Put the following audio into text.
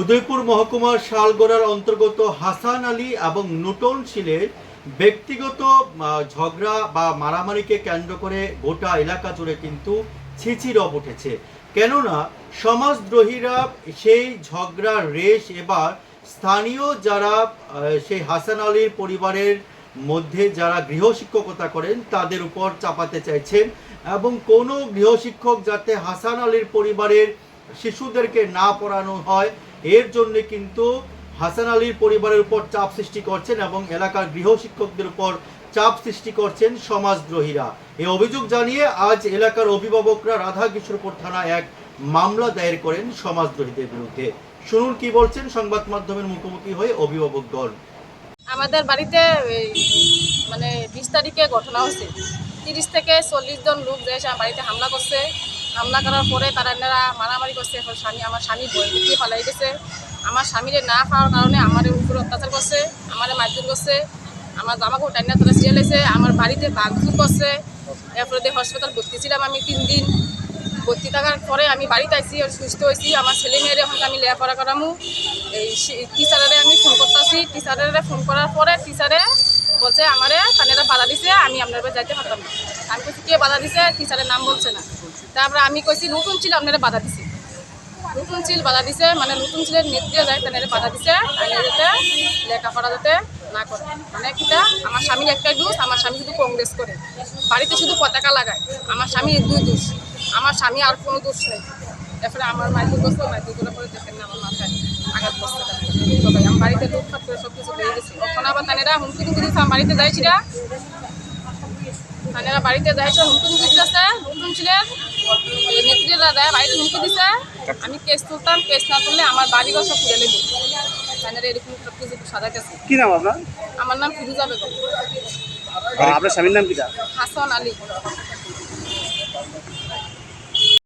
উদয়পুর মহকুমার শালগোড়ার অন্তর্গত হাসান আলী এবং নুটন শিলের ব্যক্তিগত ঝগড়া বা মারামারিকে কেন্দ্র করে গোটা এলাকা জুড়ে কিন্তু ছিচিরব উঠেছে। কেননা, সমাজদ্রোহীরা সেই ঝগড়ার রেশ এবার স্থানীয় যারা সেই হাসান আলীর পরিবারের মধ্যে যারা গৃহশিক্ষকতা করেন, তাদের উপর চাপাতে চাইছেন এবং কোনো গৃহশিক্ষক যাতে হাসান আলীর পরিবারের শিশুদেরকে না পড়ানো হয়। এর জন্য কিন্তু হাসান আলীর পরিবারের উপর চাপ সৃষ্টি করছেন এবং এলাকার গৃহশিক্ষকদের উপর চাপ সৃষ্টি করছেন সমাজদ্রোহীরা। এই অভিযোগ জানিয়ে আজ এলাকার অভিভাবকরা রাধা কিশোরপুর থানায় এক মামলা দায়ের করেন সমাজদ্রোহীদের বিরুদ্ধে। শুনুন কি বলছেন সংবাদ মাধ্যমের মুখোমুখি হয়ে অভিভাবকগণ আমাদের বাড়িতে মানে বিশ তারিখে ঘটনা হচ্ছে তিরিশ থেকে চল্লিশ জন লোক যে বাড়িতে হামলা করছে। হামলা করার পরে তারা এনারা মারামারি করছে, এখন স্বামী, আমার স্বামী বই দিয়ে পালাই গেছে আমার স্বামীরে না পাওয়ার কারণে আমার উপরে অত্যাচার করছে, আমার মারধর করছে, আমার জামাকে টাইনা তারা সিরিয়াল এসে আমার বাড়িতে বাঘজুর করছে। এরপরে দিয়ে হসপিটাল ভর্তি ছিলাম আমি তিন দিন। ভর্তি থাকার পরে আমি বাড়িতে আইসি সুস্থ হয়েছি, আমার ছেলে মেয়ের এখন আমি লেখাপড়া করামু। এই টিচারে আমি ফোন করতেছি। টিচারে ফোন করার পরে টিচারে বলছে, আমারে কানেরা বাধা দিছে, আমি আপনার যাইতে পারতাম না। আমি কে বাধা দিছে? টিচারের নাম বলছে না। তারপরে আমি কইছি, নতুন ছিল আপনারা বাধা দিছে। নতুন ছিল বাধা দিছে মানে নতুন ছিলের নেত্রীরা যায় তাদের বাধা দিছে আমি যাতে লেখাপড়া যাতে না করে। মানে কিটা আমার স্বামীর একটাই দোষ, আমার স্বামী শুধু কংগ্রেস করে। বাড়িতে শুধু পতাকা লাগায়, আমার স্বামী দুই দোষ। আমার স্বামী আর কোনো দোষ নেই। তারপরে আমার মাইকে বসে মাইকে করার পরে দেখেন না, আমার মাথায় আঘাত বসতে সবাই আমার বাড়িতে লুটফাট করে সব কিছু হয়ে গেছে ওখানে আবার তানেরা হুমকি দিচ্ছে আমার বাড়িতে যাইছিরা তানেরা বাড়িতে যাইছে, হুমকি দিতেছে, নতুন ছিলেন নেত্রীরা দেয় বাড়িতে হুমকি দিছে। আমি কেস তুলতাম কেস না তুললে আমার বাড়ি ঘর সব তুলে নেব। তানেরা এরকম সব কিছু সাদা কি নাম আপনার? আমার নাম ফিরুজা বেগম। আপনার স্বামীর নাম কি হাসান আলী।